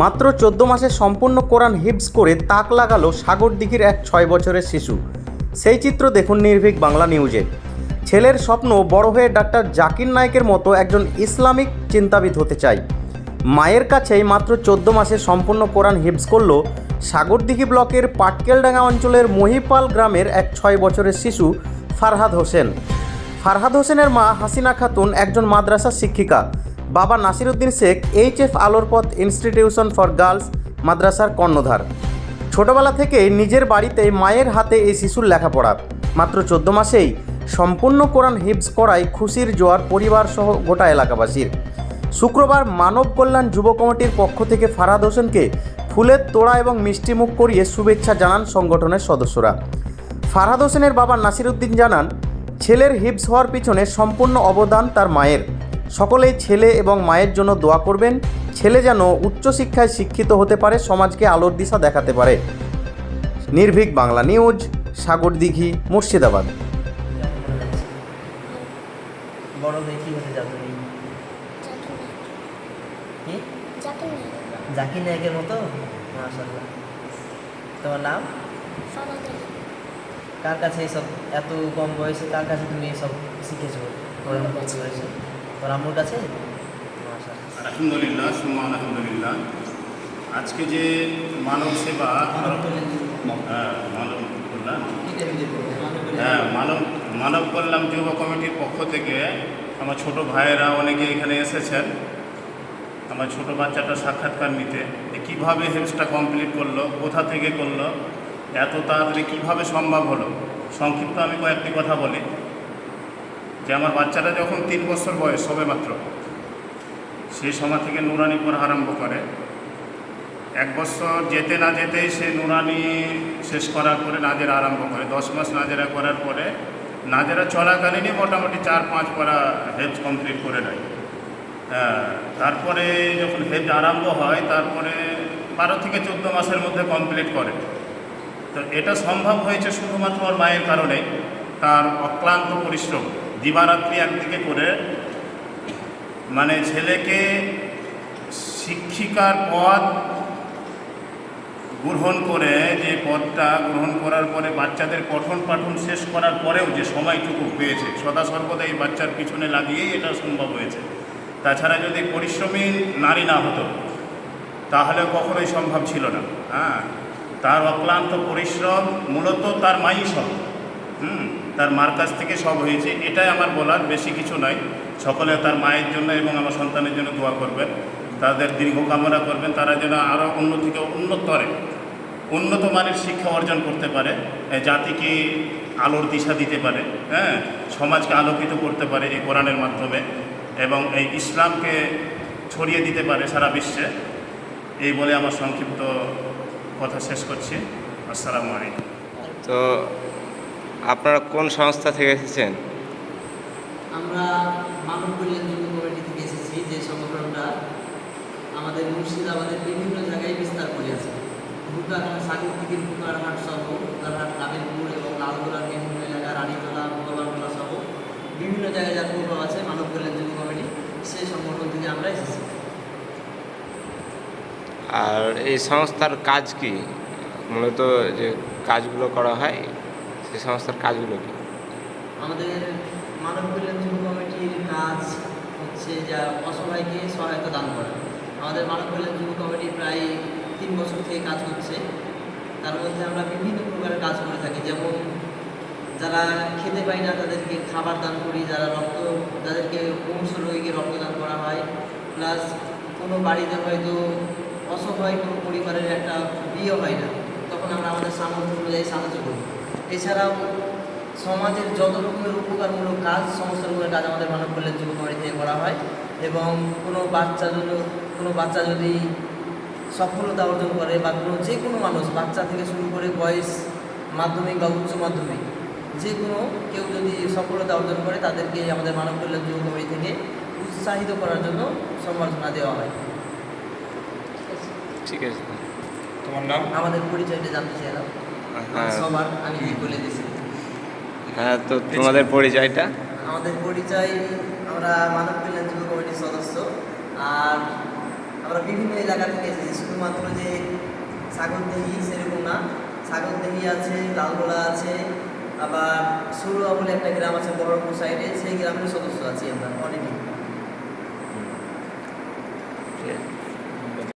মাত্র চোদ্দ মাসে সম্পূর্ণ কোরআন হিপস করে তাক লাগালো সাগরদিঘির এক ছয় বছরের শিশু। সেই চিত্র দেখুন নির্ভীক বাংলা নিউজে। ছেলের স্বপ্ন বড় হয়ে ডাক্তার জাকির নায়েকের মতো একজন ইসলামিক চিন্তাবিদ হতে চাই। মায়ের কাছেই মাত্র চোদ্দ মাসে সম্পূর্ণ কোরআন হিপস করল সাগরদিঘি ব্লকের পাটকেলডাঙ্গা অঞ্চলের মহিপাল গ্রামের এক ছয় বছরের শিশু ফারহাদ হোসেন। ফারহাদ হোসেনের মা হাসিনা খাতুন একজন মাদ্রাসা শিক্ষিকা। বাবা নাসিরুদ্দিন শেখ, এইচ এফ আলোর পথ ইনস্টিটিউশন ফর গার্লস, মাদ্রাসার কর্ণধার। ছোটবেলা থেকে নিজের বাড়িতে মায়ের হাতে এই শিশুর লেখাপড়া। মাত্র চোদ্দ মাসেই সম্পূর্ণ কোরআন হিপস করায় খুশির জোয়ার পরিবার সহ গোটা এলাকাবাসীর। শুক্রবার মানব কল্যাণ যুব কমিটির পক্ষ থেকে ফারাদ হোসেনকে ফুলের তোড়া এবং মিষ্টিমুখ করিয়ে শুভেচ্ছা জানান সংগঠনের সদস্যরা। ফারহাদ হোসেনের বাবা নাসিরুদ্দিন জানান, ছেলের হিপস হওয়ার পিছনে সম্পূর্ণ অবদান তার মায়ের। সকলেই ছেলে এবং মায়ের জন্য দোয়া করবেন। ছেলে যেন উচ্চশিক্ষায় শিক্ষিত হতে পারে সমাজকে আলোর দিশা দেখাতে পারে। নির্ভীক বাংলা নিউজ সাগরদিঘি মুর্শিদাবাদ। বড় হয়ে কি হতে যাও কি জাকির নায়কের মতো? মাশাল্লাহ তোমার নাম? কার কাছে এইসব এত কম বয়সে কার কাছে তুমি এসব শিখেছো? কোরআন তোর আম্মুর কাছে আলহামদুলিল্লাহ সুম্মা আলহামদুলিল্লাহ। আজকে যে মানব সেবা হ্যাঁ, মানব কল্যাণ। হ্যাঁ মানব মানব কল্যাণ যুব কমিটির পক্ষ থেকে আমার ছোট ভাইয়েরা অনেকে এখানে এসেছেন। আমার ছোট বাচ্চাটা সাক্ষাৎকার নিতে যে কীভাবে হেলসটা কমপ্লিট করল কোথা থেকে করল এত তাড়াতাড়ি কীভাবে সম্ভব হলো? সংক্ষিপ্ত আমি কয়েকটি কথা বলি। যে আমার বাচ্চাটা যখন তিন বছর বয়স সবে মাত্র সেই সময় থেকে নুরানি পড়া আরম্ভ করে। এক বছর যেতে না যেতেই সে নুরানি শেষ করার পরে নাজেরা আরম্ভ করে। দশ মাস নাজেরা করার পরে নাজেরা চলাকালীনই মোটামুটি চার পাঁচ পড়া হেজ কমপ্লিট করে নেয়। হ্যাঁ, তারপরে যখন হেজ আরম্ভ হয় তারপরে বারো থেকে চোদ্দ মাসের মধ্যে কমপ্লিট করে। তো এটা সম্ভব হয়েছে শুধুমাত্র ওর মায়ের কারণে তার অক্লান্ত পরিশ্রম। দিবারাত্রি একদিকে করে মানে ছেলেকে শিক্ষিকার পদ গ্রহণ করে, যে পদটা গ্রহণ করার পরে বাচ্চাদের পঠন পাঠন শেষ করার পরেও যে সময়টুকু পেয়েছে, সদা সর্বদা এই বাচ্চার পিছনে লাগিয়েই এটা সম্ভব হয়েছে। তাছাড়া যদি পরিশ্রমী নারী না হতো তাহলে কখনোই সম্ভব ছিল না। হ্যাঁ তার অক্লান্ত পরিশ্রম মূলত তার মাই সব হুম, তার মার কাছ থেকে সব হয়েছে। এটাই আমার বলার, বেশি কিছু নয়। সকলে তার মায়ের জন্য এবং আমার সন্তানের জন্য দোয়া করবেন। তাদের দীর্ঘ কামনা করবেন। তারা যেন আরও অন্য থেকে উন্নতরে, উন্নত মানের শিক্ষা অর্জন করতে পারে জাতিকে আলোর দিশা দিতে পারে হ্যাঁ সমাজকে আলোকিত করতে পারে এই কোরআনের মাধ্যমে এবং এই ইসলামকে ছড়িয়ে দিতে পারে সারা বিশ্বে। এই বলে আমার সংক্ষিপ্ত কথা শেষ করছি। আসসালামু আলাইকুম। তো আপনারা কোন সংস্থা থেকে এসেছেন? আমরা মানব কল্যাণ যুব কমিটি থেকে এসেছি যে সংগঠনটা আমাদের মুর্শিদাবাদের বিভিন্ন জায়গায় বিস্তার করে আছে। ভুকারহাট সাগর থেকে ভুকারহাট সহ ভুকারহাট কাবিলপুর এবং লালগোলার বিভিন্ন এলাকা রানীতলা ভগবানতলা সহ বিভিন্ন জায়গায় যার প্রভাব আছে মানব কল্যাণ যুব কমিটি সেই সংগঠন থেকে আমরা এসেছি। আর এই সংস্থার কাজ কি? মূলত যে কাজগুলো করা হয়? সেই সংস্থার কাজগুলো কি? আমাদের মানব কল্যাণ যুব কমিটির কাজ হচ্ছে যা অসহায়কে সহায়তা দান করা। আমাদের মানব কল্যাণ যুব কমিটি প্রায় তিন বছর থেকে কাজ করছে। তার মধ্যে আমরা বিভিন্ন প্রকারের কাজ করে থাকি, যেমন যারা খেতে পায় না, তাদেরকে খাবার দান করি, যারা রক্ত, যাদেরকে বংশ রোগীকে রক্তদান করা হয়। প্লাস কোনো বাড়িতে হয়তো অসহায় কোনো পরিবারের একটা বিয়ে হয় না, তখন আমরা আমাদের সামর্থ্য অনুযায়ী সাহায্য করি। এছাড়াও সমাজের যত রকমের উপকারমূলক কাজ সমস্ত রকমের কাজ আমাদের মানব কল্যাণ যুব কমিটি থেকে করা হয় এবং কোনো বাচ্চা যদি কোনো বাচ্চা যদি সফলতা অর্জন করে বা কোনো যে কোনো মানুষ বাচ্চা থেকে শুরু করে বয়স মাধ্যমিক বা উচ্চ মাধ্যমিক যে কোনো কেউ যদি সফলতা অর্জন করে তাদেরকে আমাদের মানব কল্যাণ যুব কমিটি থেকে উৎসাহিত করার জন্য সম্বর্ধনা দেওয়া হয়। ঠিক আছে। তোমার নাম? আমাদের পরিচয়টা জানতে চাইলাম হ্যাঁ সবার আমি বলে দিয়েছি হ্যাঁ তো তোমাদের পরিচয়টা? আমাদের পরিচয় আমরা মানব কল্যাণ যুব কমিটির সদস্য আর আমরা বিভিন্ন এলাকা থেকে এসেছি। শুধুমাত্র যে সাগরদেহি সেরকম না সাগরদেহি আছে লালগোলা আছে আবার সুরুয়া বলে একটা গ্রাম আছে বহরমপুর সাইডে সেই গ্রামের সদস্য আছি আমরা অনেকেই।